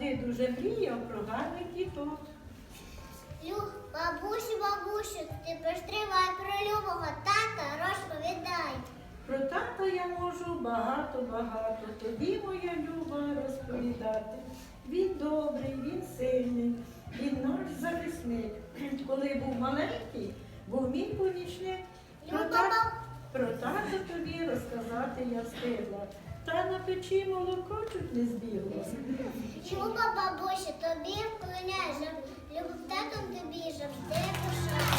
завжди дуже мріяв про гарний діток. Лю, бабусю, бабусю, ти постривай про любого тата розповідай. Про тата я можу багато-багато, тобі, моя люба, розповідати. Він добрий, він сильний, він наш захисник. Коли був маленький, був мій помічник. Про, та- про тата тобі розказати я встигла. Та на печі молоко чуть не збігло. Люба бабусю, тобі вклоняйся. любов татом тобі завжди пишаю.